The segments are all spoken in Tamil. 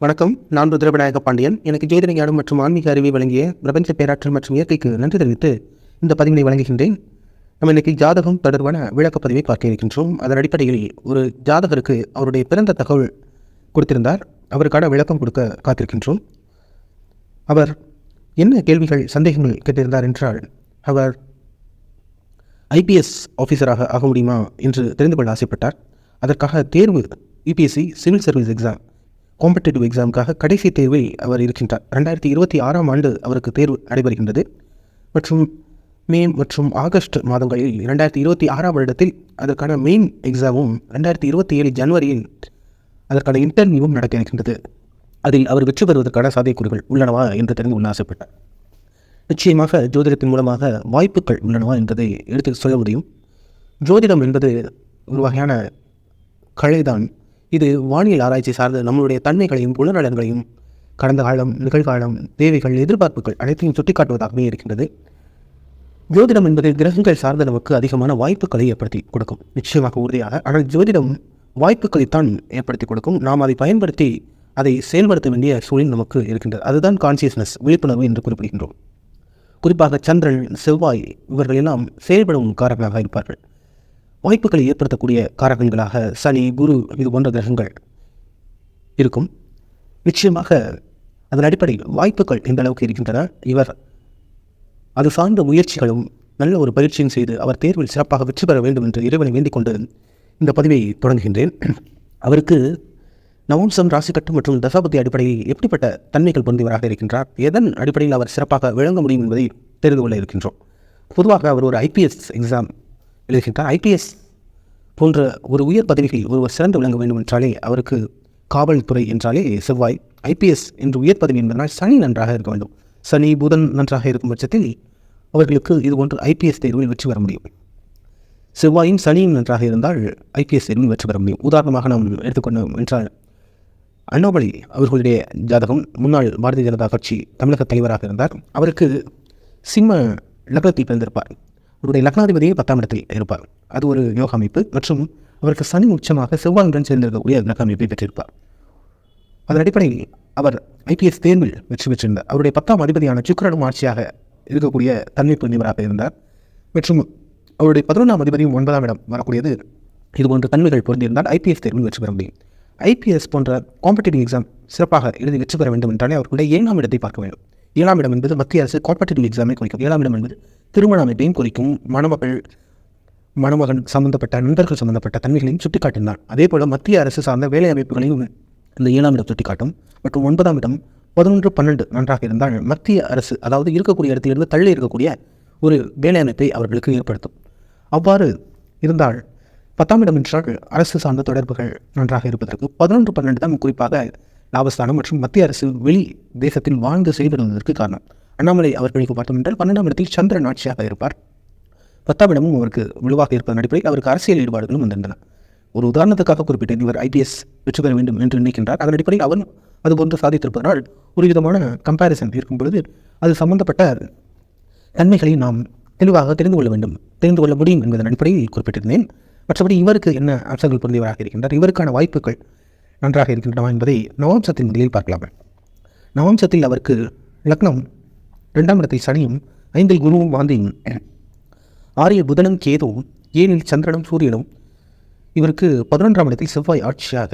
வணக்கம். நான் ருத்ரவிநாயக பாண்டியன். எனக்கு ஜோதிட ஞானம் மற்றும் ஆன்மீக அறிவை வழங்கிய பிரபஞ்ச பேராற்றல் மற்றும் இயற்கைக்கு நன்றி தெரிவித்து இந்த பதிவினை வழங்குகின்றேன். நம்ம இன்னைக்கு ஜாதகம் தொடர்பான விளக்கப் பதிவை பார்க்க இருக்கின்றோம். அதன் அடிப்படையில் ஒரு ஜாதகருக்கு அவருடைய பிறந்த தகவல் கொடுத்திருந்தார். அவருக்கான விளக்கம் கொடுக்க காத்திருக்கின்றோம். அவர் என்ன கேள்விகள் சந்தேகங்கள் கேட்டிருந்தார் என்றால் அவர் ஐபிஎஸ் ஆஃபீஸராக ஆக முடியுமா என்று தெரிந்து கொள்ள ஆசைப்பட்டார். அதற்காக தேர்வு UPSC civil service exam competitive எக்ஸாமுக்காக கடைசி தேர்வில் அவர் இருக்கின்றார். ரெண்டாயிரத்தி இருபத்தி ஆறாம் ஆண்டு அவருக்கு தேர்வு நடைபெறுகின்றது. மற்றும் மே மற்றும் ஆகஸ்ட் மாதங்களில் இரண்டாயிரத்தி இருபத்தி ஆறாம் வருடத்தில் அதற்கான மெயின் எக்ஸாமும் ரெண்டாயிரத்தி இருபத்தி ஏழு ஜனவரியில் அதற்கான இன்டர்வியூவும் நடக்க இருக்கின்றது. அதில் அவர் வெற்றி பெறுவதற்கான சாத்தியக்கூறுகள் உள்ளனவா என்று தெரிந்து கொள்ள ஆசைப்பட்டார். நிச்சயமாக ஜோதிடத்தின் மூலமாக வாய்ப்புகள் உள்ளனவா என்பதை எடுத்து சொல்ல முடியும். ஜோதிடம் என்பது ஒரு வகையான கலைதான். இது வானியல் ஆராய்ச்சி சார்ந்த நம்மளுடைய தன்மைகளையும் குணநலன்களையும் கடந்த காலம் நிகழ்காலம் தேவைகள் எதிர்பார்ப்புகள் அனைத்தையும் சுட்டிக்காட்டுவதாகவே இருக்கின்றது. ஜோதிடம் என்பது கிரகங்கள் சார்ந்த நமக்கு அதிகமான வாய்ப்புகளை ஏற்படுத்தி கொடுக்கும். நிச்சயமாக உறுதியாக ஆனால் ஜோதிடம் வாய்ப்புகளைத்தான் ஏற்படுத்தி கொடுக்கும். நாம் அதை பயன்படுத்தி அதை செயல்படுத்த வேண்டிய சூழல் நமக்கு இருக்கின்றது. அதுதான் கான்சியஸ்னஸ் விழிப்புணர்வு என்று குறிப்பிடுகின்றோம். குறிப்பாக சந்திரன் செவ்வாய் இவர்கள் எல்லாம் செயல்படும் காரகங்களாக இருப்பார்கள். வாய்ப்புகளை ஏற்படுத்தக்கூடிய காரகங்களாக சனி குரு இது போன்ற கிரகங்கள் இருக்கும். நிச்சயமாக அதன் அடிப்படையில் வாய்ப்புகள் எந்த அளவுக்கு இருக்கின்றன? இவர் அது சார்ந்த முயற்சிகளும் நல்ல ஒரு பயிற்சியும் செய்து அவர் தேர்வில் சிறப்பாக வெற்றி பெற வேண்டும் என்று இறைவனை வேண்டிக் கொண்டு இந்த பதிவை தொடங்குகின்றேன். அவருக்கு நவம்சம் ராசிக்கட்டு மற்றும் தசாபதி அடிப்படையில் எப்படிப்பட்ட தன்மைகள் பொருந்தியவராக இருக்கின்றார்? எதன் அடிப்படையில் அவர் சிறப்பாக விளங்க முடியும் என்பதை தெரிந்து கொள்ள இருக்கின்றோம். பொதுவாக அவர் ஒரு ஐபிஎஸ் எக்ஸாம் எழுதுகின்றார். ஐபிஎஸ் போன்ற ஒரு உயர் பதவிகளில் ஒருவர் சிறந்து விளங்க வேண்டும் என்றாலே அவருக்கு காவல்துறை என்றாலே செவ்வாய். ஐபிஎஸ் என்று உயர் பதவி என்பதனால் சனி நன்றாக இருக்க வேண்டும். சனி புதன் நன்றாக இருக்கும் பட்சத்தில் அவர்களுக்கு இது போன்று ஐபிஎஸ் தேர்வில் வெற்றி பெற முடியும். செவ்வாயும் சனியும் நன்றாக இருந்தால் ஐபிஎஸ் தேர்வில் வெற்றி பெற முடியும். உதாரணமாக நாம் எடுத்துக்கொண்டோம் என்றால் அண்ணாமலை அவர்களுடைய ஜாதகம் முன்னாள் பாரதிய ஜனதா கட்சி தமிழக தலைவராக இருந்தார். அவருக்கு சிம்ம லக்னத்தில் பிறந்திருப்பார். அவருடைய லக்னாதிபதியே பத்தாம் இடத்தில் இருப்பார். அது ஒரு யோக அமைப்பு மற்றும் அவருக்கு சனி உச்சமாக செவ்வாயுடன் சேர்ந்திருக்கக்கூடிய லக்ன அமைப்பை பெற்றிருப்பார். அதன் அடிப்படையில் அவர் ஐபிஎஸ் தேர்வில் வெற்றி பெற்றிருந்தார். அவருடைய பத்தாம் அதிபதியான சுக்கரனும் ஆட்சியாக இருக்கக்கூடிய தன்மை புரிந்தவராக இருந்தார். மற்றும் அவருடைய பதினொன்றாம் அதிபதியும் ஒன்பதாம் இடம் வரக்கூடியது இது போன்ற தன்மைகள் பொருந்தியிருந்தால் ஐபிஎஸ் தேர்வில் வெற்றி பெற முடியும். ஐபிஎஸ் போன்ற காம்படிட்டிவ் எக்ஸாம் சிறப்பாக எழுதி வெற்றி பெற வேண்டும் என்றாலே அவர்களுடைய ஏழாம் இடத்தை பார்க்க வேண்டும். ஏழாம் இடம் என்பது மத்திய அரசு காம்படிட்டிவ் எக்ஸாமை குறிக்கும். ஏழாம் இடம் என்பது திருமண அமைப்பையும் குறிக்கும் மணமகள் மணமகன் சம்பந்தப்பட்ட நண்பர்கள் சம்பந்தப்பட்ட தன்மைகளையும் சுட்டிக்காட்டினார். அதே போல மத்திய அரசு சார்ந்த வேலை அமைப்புகளையும் இந்த ஏழாம் இடம் சுட்டிக்காட்டும். மற்றும் ஒன்பதாம் இடம் பதினொன்று பன்னெண்டு நன்றாக இருந்தால் மத்திய அரசு அதாவது இருக்கக்கூடிய இடத்திலிருந்து தள்ளி இருக்கக்கூடிய ஒரு வேலை அமைப்பை அவர்களுக்கு ஏற்படுத்தும். அவ்வாறு இருந்தால் பத்தாம் இடம் என்றால் அரசு சார்ந்த தொடர்புகள் நன்றாக இருப்பதற்கு பதினொன்று பன்னெண்டு தான் குறிப்பாக லாபஸ்தானம் மற்றும் மத்திய அரசு வெளி தேசத்தில் வாழ்ந்து செயல்படுவதற்கு காரணம். அண்ணாமலை அவர்களுக்கு பார்த்தோம் என்றால் பன்னெண்டாம் இடத்தில் சந்திரன் ஆட்சியாக இருப்பார். பத்தாம் இடமும் அவருக்கு வலுவாக இருப்பதன் அடிப்படையில் அவருக்கு அரசியல் ஈடுபாடுகளும் வந்திருந்தன. ஒரு உதாரணத்துக்காக குறிப்பிட்டேன் இவர் ஐபிஎஸ் வெற்றி பெற வேண்டும் என்று நினைக்கின்றார். அதன் அடிப்படையில் அவன் அதுபோன்று சாதித்திருப்பதனால் ஒரு விதமான கம்பேரிசன் இருக்கும் பொழுது அது சம்பந்தப்பட்ட தன்மைகளை நாம் தெளிவாக தெரிந்து கொள்ள வேண்டும் தெரிந்து கொள்ள முடியும் என்பதன் அடிப்படையில் குறிப்பிட்டிருந்தேன். மற்றபடி இவருக்கு என்ன அம்சங்கள் பொருந்தியவராக இருக்கின்றார் இவருக்கான வாய்ப்புகள் நன்றாக இருக்கின்றன என்பதை நவம்சத்தின் முதலில் பார்க்கலாம். நவம்சத்தில் அவருக்கு லக்னம் இரண்டாம் இடத்தில் சனியும் ஐந்தில் குருவும் வாந்தியும் ஆரிய புதனும் கேதுவும் ஏழில் சந்திரனும் சூரியனும். இவருக்கு பதினொன்றாம் இடத்தில் செவ்வாய் ஆட்சியாக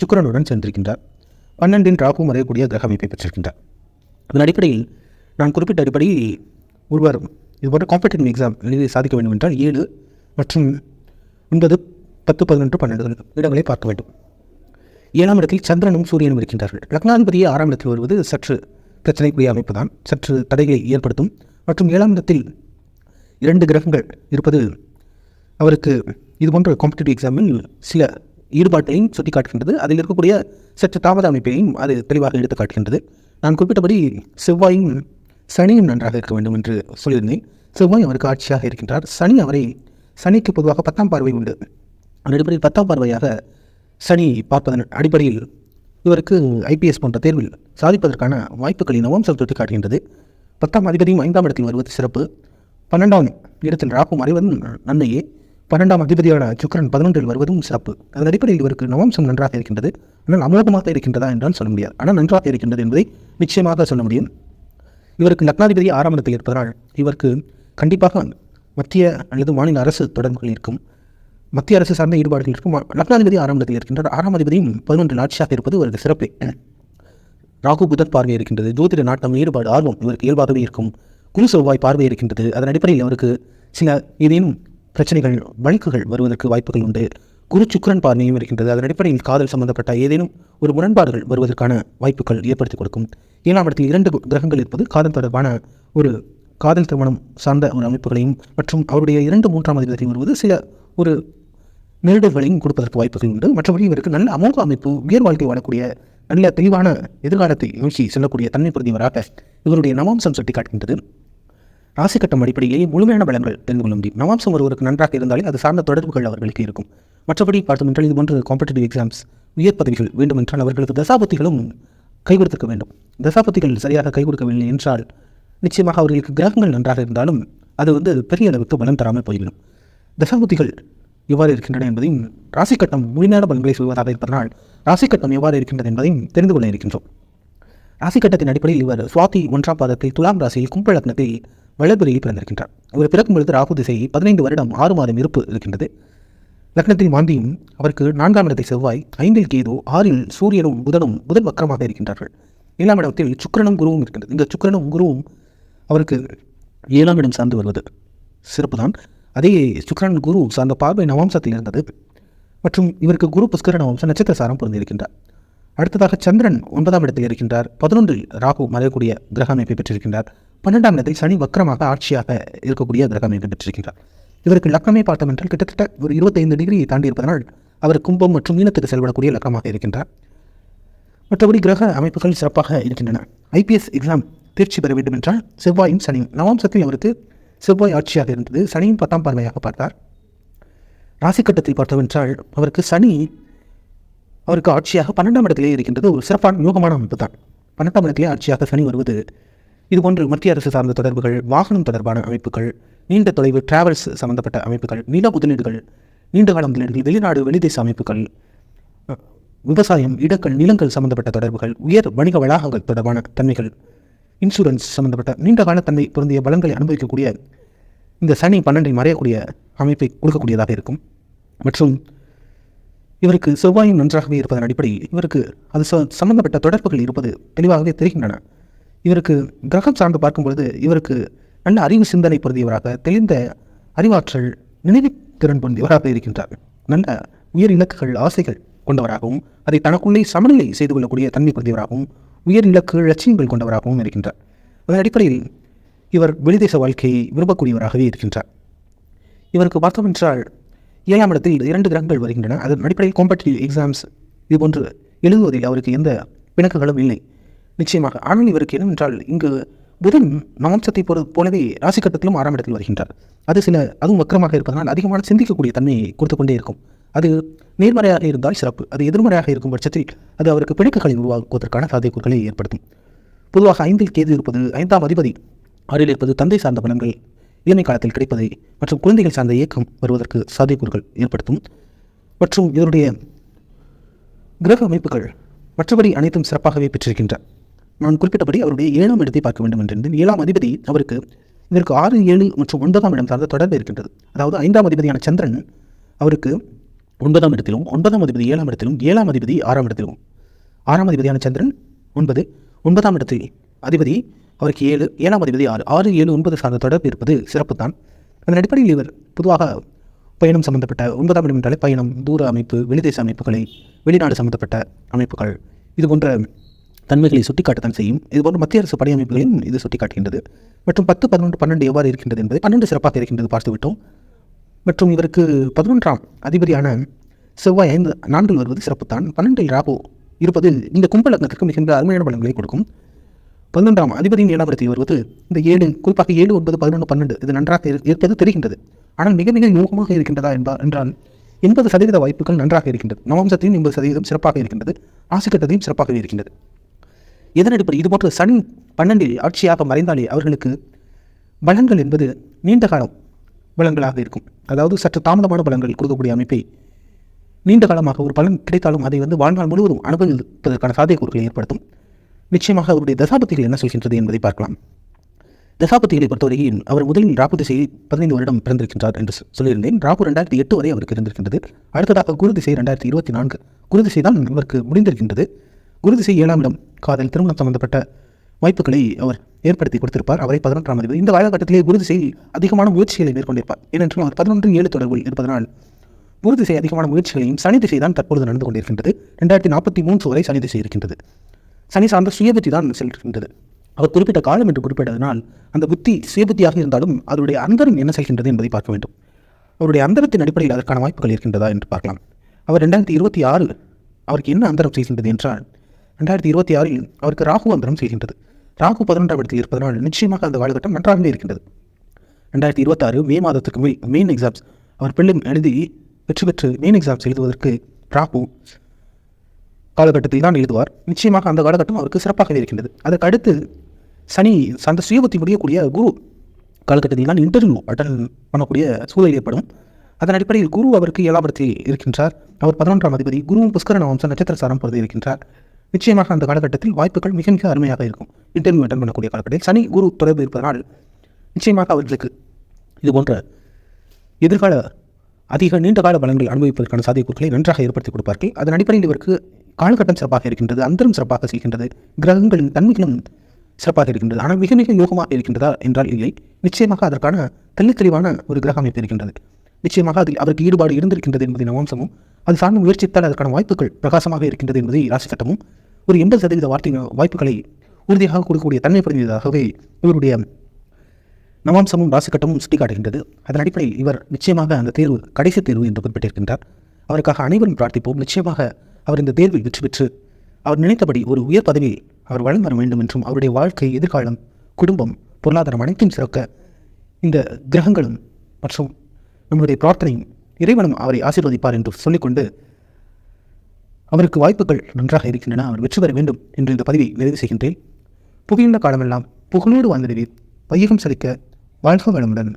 சுக்கரனுடன் சென்றிருக்கின்றார். பன்னெண்டின் ராகுவும் வரையக்கூடிய கிரக அமைப்பை பெற்றிருக்கின்றார். அதன் அடிப்படையில் நான் குறிப்பிட்ட அடிப்படையில் ஒருவர் இதுபோன்ற காம்படிட்டிவ் எக்ஸாம் எழுதி சாதிக்க வேண்டும் என்றால் ஏழு மற்றும் ஒன்பது பத்து பதினொன்று பன்னெண்டு இடங்களை பார்க்க வேண்டும். ஏழாம் இடத்தில் சந்திரனும் சூரியனும் இருக்கின்றார்கள். லக்னாதிபதியை ஆறாம் இடத்தில் வருவது சற்று பிரச்சனைக்குரிய அமைப்பு தான் சற்று தடைகளை ஏற்படுத்தும். மற்றும் ஏழாம் இடத்தில் இரண்டு கிரகங்கள் இருப்பது அவருக்கு இது போன்ற காம்படிட்டிவ் எக்ஸாமில் சில ஈடுபாட்டையும் சுட்டி காட்டுகின்றது அதில் இருக்கக்கூடிய சற்று தாமத அமைப்பையும் அது தெளிவாக எடுத்து காட்டுகின்றது. நான் குறிப்பிட்டபடி செவ்வாயும் சனியும் நன்றாக இருக்க வேண்டும் என்று சொல்லியிருந்தேன். செவ்வாய் அவருக்கு ஆட்சியாக இருக்கின்றார். சனி அவரை சனிக்கு பொதுவாக பத்தாம் பார்வை உண்டு. அந்த அடிப்படையில் பத்தாம் பார்வையாக சனி பார்ப்பதன் அடிப்படையில் இவருக்கு ஐபிஎஸ் போன்ற தேர்வில் சாதிப்பதற்கான வாய்ப்புகள் இனவும் செலுத்தி காட்டுகின்றது. பத்தாம் அதிபதியும் ஐந்தாம் இடத்தில் வருவது சிறப்பு. பன்னெண்டாம் இடத்தில் ராகும் அறிவதும் நன்மையே. பன்னெண்டாம் அதிபதியான சுக்கரன் பதினொன்றில் வருவதும் சிறப்பு. அதன் அடிப்படையில் இவருக்கு நவம்சம் நன்றாக இருக்கின்றது. ஆனால் அமலகமாக இருக்கின்றதா என்றால் சொல்ல முடியாது. ஆனால் நன்றாக இருக்கின்றது என்பதை நிச்சயமாக சொல்ல முடியும். இவருக்கு லக்னாதிபதி ஆறாம் இடத்தில் இருப்பதனால் இவருக்கு கண்டிப்பாக மத்திய அல்லது மாநில அரசு தொடர்புகள் இருக்கும். மத்திய அரசு சார்ந்த ஈடுபாடுகள் இருக்கும். லக்னாதிபதி ஆறாம் இடத்தில் இருக்கின்றார். ஆறாம் அதிபதியும் பதினொன்று ஆட்சியாக இருப்பது இவருக்கு சிறப்பு ராகு புதன் பார்வை இருக்கின்றது ஜோதிட நாட்டம் ஈடுபாடு ஆர்வம் இவருக்கு இயல்பாகவே இருக்கும். குரு செவ்வாய் பார்வை இருக்கின்றது அதன் அடிப்படையில் அவருக்கு சில ஏதேனும் பிரச்சனைகள் வழக்குகள் வருவதற்கு வாய்ப்புகள் உண்டு. குரு சுக்கரன் பார்வையும் இருக்கின்றது. அதன் அடிப்படையில் காதல் சம்பந்தப்பட்ட ஏதேனும் ஒரு முரண்பாடுகள் வருவதற்கான வாய்ப்புகள் ஏற்படுத்தி கொடுக்கும். ஏழாம் இடத்தில் இரண்டு கிரகங்கள் இருப்பது காதல் தொடர்பான ஒரு காதல் திருமணம் சார்ந்த ஒரு அமைப்புகளையும் மற்றும் அவருடைய இரண்டு மூன்றாம் அதிபதிகள் வருவது சில ஒரு நெருடல்களையும் கொடுப்பதற்கு வாய்ப்புகள் உண்டு. மற்றபடி இவருக்கு நல்ல அமோக அமைப்பு உயர் வாழ்க்கை வாழக்கூடிய நல்ல தெளிவான எதிர்காலத்தை நோக்கி செல்லக்கூடிய தன்மை பொருந்தியவராக இவருடைய நவாம்சம் சுட்டி காட்டுகின்றது. ராசி கட்டம் அடிப்படையிலேயே முழுமையான பலன்கள் தெரிந்து கொள்ள முடியும். நவாம்சம் ஒருவருக்கு நன்றாக இருந்தாலே அது சார்ந்த தொடர்புகள் அவர்களுக்கு இருக்கும். மற்றபடி பார்த்தோம் என்றால் இது போன்ற காம்படிட்டிவ் எக்ஸாம்ஸ் உயர் பதவிகள் வேண்டுமென்றால் அவர்களுக்கு தசாபத்திகளும் கை கொடுத்திருக்க வேண்டும். தசாபத்திகள் சரியாக கை கொடுக்கவில்லை என்றால் நிச்சயமாக அவர்களுக்கு கிரகங்கள் நன்றாக இருந்தாலும் அது வந்து பெரிய அளவுக்கு பலம் தராமல் போய்விடும். தசாபுத்திகள் எவ்வாறு இருக்கின்றன என்பதையும் ராசி கட்டம் முழுமையான பலன்களை சொல்வதாக இருப்பதனால் ராசி கட்டம் எவ்வாறு இருக்கின்றது என்பதையும் தெரிந்து கொள்ள இருக்கின்றோம். ராசி கட்டத்தின் அடிப்படையில் இவர் சுவாதி ஒன்றாம் பாதத்தில் துலாம் ராசியில் கும்பலக்னத்தில் வளர்பிறையில் பிறந்திருக்கின்றார். இவர் பிறக்கும் பொழுது ராகு திசை பதினைந்து வருடம் ஆறு மாதம் இருப்பு இருக்கின்றது. லக்னத்தில் மாந்தியும் அவருக்கு நான்காம் இடத்தை செவ்வாய் ஐந்தில் கேது ஆறில் சூரியனும் புதனும் புதன் வக்கரமாக இருக்கின்றார்கள். ஏழாம் இடத்தில் சுக்கிரனும் குருவும் இருக்கின்றது. இந்த சுக்கிரனும் குருவும் அவருக்கு ஏழாம் இடம் சார்ந்து வருவது சிறப்புதான். அதே சுக்ரன் குரு சார்ந்த பார்வை நவம்சத்தில் இருந்தது. மற்றும் இவருக்கு குரு புஷ்கர நவம்ச நட்சத்திர சாரம் பொருந்திருக்கின்றார் அடுத்ததாக சந்திரன் ஒன்பதாம் இடத்தில் இருக்கின்றார். பதினொன்றில் ராகு மறையக்கூடிய கிரக அமைப்பை பெற்றிருக்கின்றார். பன்னெண்டாம் இடத்தில் சனி வக்கரமாக ஆட்சியாக இருக்கக்கூடிய கிரக அமைப்பை பெற்றிருக்கின்றார். இவருக்கு லக்னமே பார்த்தோம் என்றால் கிட்டத்தட்ட ஒரு இருபத்தைந்து டிகிரியை தாண்டி இருப்பதனால் அவர் கும்பம் மற்றும் மீனத்துக்கு செயல்படக்கூடிய லக்கமாக இருக்கின்றார். மற்றபடி கிரக அமைப்புகள் சிறப்பாக இருக்கின்றன. ஐபிஎஸ் எக்ஸாம் தேர்ச்சி பெற வேண்டும் என்றால் செவ்வாயும் சனியும் நவாம்சத்தில் அவருக்கு செவ்வாய் ஆட்சியாக இருந்தது. சனியும் பத்தாம் பார்வையாக பார்த்தார். ராசி கட்டத்தில் பார்த்தவென்றால் அவருக்கு சனி அவருக்கு ஆட்சியாக பன்னெண்டாம் இடத்திலே இருக்கின்றது. ஒரு சிறப்பான யோகமான அமைப்பு தான். பன்னெண்டாம் இடத்திலே ஆட்சியாக சனி வருவது இதுபோன்று மத்திய அரசு சார்ந்த தொடர்புகள் வாகனம் தொடர்பான அமைப்புகள் நீண்ட தொலைவு டிராவல்ஸ் சம்பந்தப்பட்ட அமைப்புகள் நில முதலீடுகள் நீண்டகால முதலீடுகள் வெளிநாடு வெளிதேச அமைப்புகள் விவசாயம் இடங்கள் நிலங்கள் சம்பந்தப்பட்ட தொடர்புகள் உயர் வணிக வளாகங்கள் தொடர்பான தன்மைகள் இன்சூரன்ஸ் சம்மந்தப்பட்ட நீண்ட கால தன்மை பொருந்திய பலன்களை அனுபவிக்கக்கூடிய இந்த சனி பன்னெண்டை மறையக்கூடிய அமைப்பை கொடுக்கக்கூடியதாக இருக்கும். மற்றும் இவருக்கு செவ்வாயும் நன்றாகவே இருப்பதன் அடிப்படையில் இவருக்கு அது ச- சம்பந்தப்பட்ட தொடர்புகள் இருப்பது தெளிவாகவே தெரிகின்றன. இவருக்கு கிரகம் சார்ந்து பார்க்கும்பொழுது இவருக்கு நல்ல அறிவு சிந்தனை பொருந்தியவராக தெளிந்த அறிவாற்றல் நினைவுத்திறன் பொருந்தியவராக இருக்கின்றார். நல்ல உயர் இலக்குகள் ஆசைகள் கொண்டவராகவும் அதை தனக்குள்ளே சமநிலை செய்து கொள்ளக்கூடிய தன்மை பொருந்தியவராகவும் உயர் இலக்கு லட்சியங்கள் கொண்டவராகவும் இருக்கின்றார். அதன் அடிப்படையில் இவர் வெளிதேச வாழ்க்கையை விரும்பக்கூடியவராகவே இருக்கின்றார். இவருக்கு பார்த்தோம் என்றால் ஏழாம் இடத்தில் இரண்டு கிரகங்கள் வருகின்றன. அதன் அடிப்படையில் காம்படிட்டிவ் எக்ஸாம்ஸ் இது போன்று எழுதுவதில் அவருக்கு எந்த பிணக்குகளும் இல்லை. நிச்சயமாக ஆனால் இவருக்கு என்னவென்றால் இங்கு புதன் மாம்சத்தை பொறு போலவே ராசி கட்டத்திலும் ஆறாம் இடத்தில் வருகின்றார். அது சில அதுவும் வக்கரமாக இருப்பதனால் அதிகமான சிந்திக்கக்கூடிய தன்மையை கொடுத்து கொண்டே இருக்கும். அது நேர்மறையாக இருந்தால் சிறப்பு. அது எதிர்மறையாக இருக்கும் பட்சத்தில் அது அவருக்கு பிணக்குகளை உருவாக்குவதற்கான சாத்தியக்கூறுகளை ஏற்படுத்தும். பொதுவாக ஐந்தில் கேது இருப்பது ஐந்தாம் அதிபதி ஆறில் இருப்பது தந்தை சார்ந்த பலன்கள் இளமை காலத்தில் கிடைப்பதை மற்றும் குழந்தைகள் சார்ந்த இயக்கம் வருவதற்கு சாத்தியக்கூறுகள் ஏற்படுத்தும். மற்றும் இதனுடைய கிரக அமைப்புகள் மற்றபடி அனைத்தும் சிறப்பாகவே பெற்றிருக்கின்ற நான் குறிப்பிட்டபடி அவருடைய ஏழாம் இடத்தை பார்க்க வேண்டும் என்றிருந்தேன் ஏழாம் அதிபதி அவருக்கு இதற்கு ஆறு ஏழு மற்றும் ஒன்பதாம் இடம் சார்ந்த தொடர்பு இருக்கின்றது. அதாவது ஐந்தாம் அதிபதியான சந்திரன் அவருக்கு ஒன்பதாம் இடத்திலும் ஒன்பதாம் அதிபதி ஏழாம் இடத்திலும் ஏழாம் அதிபதி ஆறாம் இடத்திலும். ஆறாம் அதிபதியான சந்திரன் ஒன்பது. ஒன்பதாம் இடத்தில் அதிபதி அவருக்கு ஏழு. ஏழாம் அதிபதி ஆறு. ஆறு ஏழு ஒன்பது சார்ந்த தொடர்பு இருப்பது சிறப்பு தான் அதன் அடிப்படையில் இவர் பொதுவாக பயணம் சம்பந்தப்பட்ட ஒன்பதாம் இடம் என்றாலே பயணம் தூர அமைப்பு வெளிதேச அமைப்புகளை வெளிநாடு சம்பந்தப்பட்ட அமைப்புகள். இது போன்ற தன்மைகளை சுட்டிக்காட்டத்தான் செய்யும். இதுபோன்ற மத்திய அரசு படை அமைப்புகளையும் இது சுட்டிக்காட்டுகின்றது. மற்றும் பத்து பதினொன்று பன்னெண்டு எவ்வாறு இருக்கின்றது என்பதை பன்னெண்டு சிறப்பாக இருக்கின்றது பார்த்துவிட்டோம். மற்றும் இவருக்கு பதினொன்றாம் அதிபதியான செவ்வாய் ஐந்து நான்கில் வருவது சிறப்புத்தான். பன்னெண்டில் ராகு இருப்பது இந்த கும்பலக்னத்திற்கு மிகுந்த அருமையான பலன்களை கொடுக்கும். பதினொன்றாம் அதிபதியின் ஏழாம் இடத்தில் வருவது இந்த ஏழு குறிப்பாக ஏழு ஒன்பது பதினொன்று பன்னெண்டு இது நன்றாக இருப்பது தெரிகின்றது. ஆனால் மிக மிக யோகமாக இருக்கின்றதா என்பா என்றால் எண்பது சதவீத வாய்ப்புகள் நன்றாக இருக்கின்றது. நவம்சத்தையும் எண்பது சதவீதம் சிறப்பாக இருக்கின்றது. ஆசிக்கட்டத்தையும் சிறப்பாக இருக்கின்றது. இதன் அடிப்படை இதுபோன்ற சனி பன்னெண்டில் ஆட்சியாக மறைந்தாலே அவர்களுக்கு பலன்கள் என்பது நீண்ட காலம் பலன்களாக இருக்கும். அதாவது சற்று தாமதமான பலன்கள் கொடுக்கக்கூடிய அமைப்பை நீண்ட காலமாக ஒரு பலன் கிடைத்தாலும் அதை வந்து வாழ்நாள் முழுவதும் அனுபவிப்பதற்கான சாத்தியக்கூறுகளை ஏற்படுத்தும். நிச்சயமாக அவருடைய தசாபத்திகள் என்ன சொல்கின்றது என்பதை பார்க்கலாம். தசாபத்திகளை பொறுத்தவரையில் அவர் முதலில் ராகு திசையை பதினைந்து வருடம் பிறந்திருக்கின்றார் என்று சொல்லியிருந்தேன். ராகு ரெண்டாயிரத்தி எட்டு வரை அவருக்கு இருந்திருக்கின்றது. அடுத்ததாக குரு திசை ரெண்டாயிரத்தி இருபத்தி நான்கு. குரு திசை தான் அவருக்கு முடிந்திருக்கின்றது. குரு திசை ஏழாம் இடம். காதல் திருமணம் சம்பந்தப்பட்ட வாய்ப்புகளை அவர் ஏற்படுத்தி கொடுத்திருப்பார். அவரை பதினொன்றாம் அதிபதி இந்த காலகட்டத்திலே குரு திசை அதிகமான முயற்சிகளை மேற்கொண்டிருப்பார். ஏனென்றால் அவர் பதினொன்று ஏழு தொடர்பில் இருப்பதனால் குரு திசை அதிகமான முயற்சிகளையும் சனி திசை தான் தற்பொழுது நடந்து கொண்டிருக்கின்றது. ரெண்டாயிரத்தி நாற்பத்தி மூன்று வரை சனி திசை இருக்கின்றது. சனி சார்ந்த சுயபுத்தி தான் செல்கின்றது. அவர் குறிப்பிட்ட காலம் என்று குறிப்பிட்டதனால் அந்த புத்தி சுயபுத்தியாக இருந்தாலும் அதனுடைய அந்தரம் என்ன செய்கின்றது என்பதை பார்க்க வேண்டும். அவருடைய அந்தரத்தின் அடிப்படையில் அதற்கான வாய்ப்புகள் இருக்கின்றதா என்று பார்க்கலாம். அவர் ரெண்டாயிரத்தி இருபத்தி ஆறு அவருக்கு என்ன அந்தரம் செய்கின்றது என்றால் ரெண்டாயிரத்தி இருபத்தி ஆறில் அவருக்கு ராகு அந்தரம் செய்கின்றது. ராகு பதினொன்றாம் இடத்தில் இருப்பதனால் நிச்சயமாக அந்த காலகட்டம் நன்றாகவே இருக்கின்றது. ரெண்டாயிரத்தி இருபத்தாறு மே மாதத்துக்கு மேல் மெயின் எக்ஸாம்ஸ் அவர் பிள்ளை எழுதி வெற்றி பெற்று மெயின் எக்ஸாம்ஸ் எழுதுவதற்கு ராகு காலகட்டத்தில் தான் எழுதுவார். நிச்சயமாக அந்த காலகட்டம் அவருக்கு சிறப்பாகவே இருக்கின்றது. அதற்கு அடுத்து சனி அந்த சுயபுத்தி முடியக்கூடிய குரு காலகட்டத்தில் தான் இன்டர்வியூ அட்டன் பண்ணக்கூடிய சூழல் ஏற்படும். அதன் அடிப்படையில் குரு அவருக்கு ஏழாம் இடத்தில் இருக்கின்றார். அவர் பதினொன்றாம் அதிபதி குருவும் புஷ்கரண வம்ச நட்சத்திர சாரம் பொறுத்து இருக்கின்றார். நிச்சயமாக அந்த காலகட்டத்தில் வாய்ப்புகள் மிக மிக அருமையாக இருக்கும். இன்டர்வியூ அட்டன் பண்ணக்கூடிய காலகட்டத்தில் சனி குரு தொடர்பு இருப்பதனால் நிச்சயமாக அவர்களுக்கு இது போன்ற எதிர்கால அதிக நீண்ட கால பலன்களை அனுபவிப்பதற்கான சாத்தியக்கூறுகளை நன்றாக ஏற்படுத்தி கொடுப்பார்கள். அதன் அடிப்படையில் இவருக்கு காலகட்டம் சிறப்பாக இருக்கின்றது அந்தரம் சிறப்பாக செய்கின்றது கிரகங்களின் தன்மைகளும் சிறப்பாக இருக்கின்றது. ஆனால் மிக மிக யோகமாக இருக்கின்றதா என்றால் இல்லை. நிச்சயமாக அதற்கான தெளித் தெளிவான ஒரு கிரக அமைப்பு இருக்கின்றது. நிச்சயமாக அதில் அவருக்கு ஈடுபாடு இருந்திருக்கின்றது என்பதின் அம்சமும் அது சார்ந்து முயற்சித்தால் அதற்கான வாய்ப்புகள் பிரகாசமாக இருக்கின்றது என்பதை ராசி சட்டமும் ஒரு எண்பது சதவீத வார்த்தை வாய்ப்புகளை உறுதியாக கொடுக்கக்கூடிய தன்மை புரிந்ததாகவே இவருடைய நவாம்சமும் ராசிக்கட்டமும் சுட்டிக்காட்டுகின்றது. அதன் அடிப்படையில் இவர் நிச்சயமாக அந்த தேர்வு கடைசி தேர்வு என்று குறிப்பிட்டிருக்கின்றார். அவருக்காக அனைவரும் பிரார்த்திப்போம். நிச்சயமாக அவர் இந்த தேர்வில் வெற்றி பெற்று அவர் நினைத்தபடி ஒரு உயர் பதவியை அவர் வளம் வர வேண்டும் என்றும் அவருடைய வாழ்க்கை எதிர்காலம் குடும்பம் பொருளாதாரம் அனைத்தும் சிறக்க இந்த கிரகங்களும் மற்றும் நம்முடைய பிரார்த்தனையும் இறைவனும் அவரை ஆசீர்வதிப்பார் என்று சொல்லிக்கொண்டு அவருக்கு வாய்ப்புகள் நன்றாக இருக்கின்றன. அவர் வெற்றி பெற வேண்டும் என்று இந்த பதிவை நிறைவு செய்கின்றேன். புவியுள்ள காலமெல்லாம் புகழோடு வாழ்ந்திடுவீர் வையகம் செழிக்க வாழ்க வளமுடன்.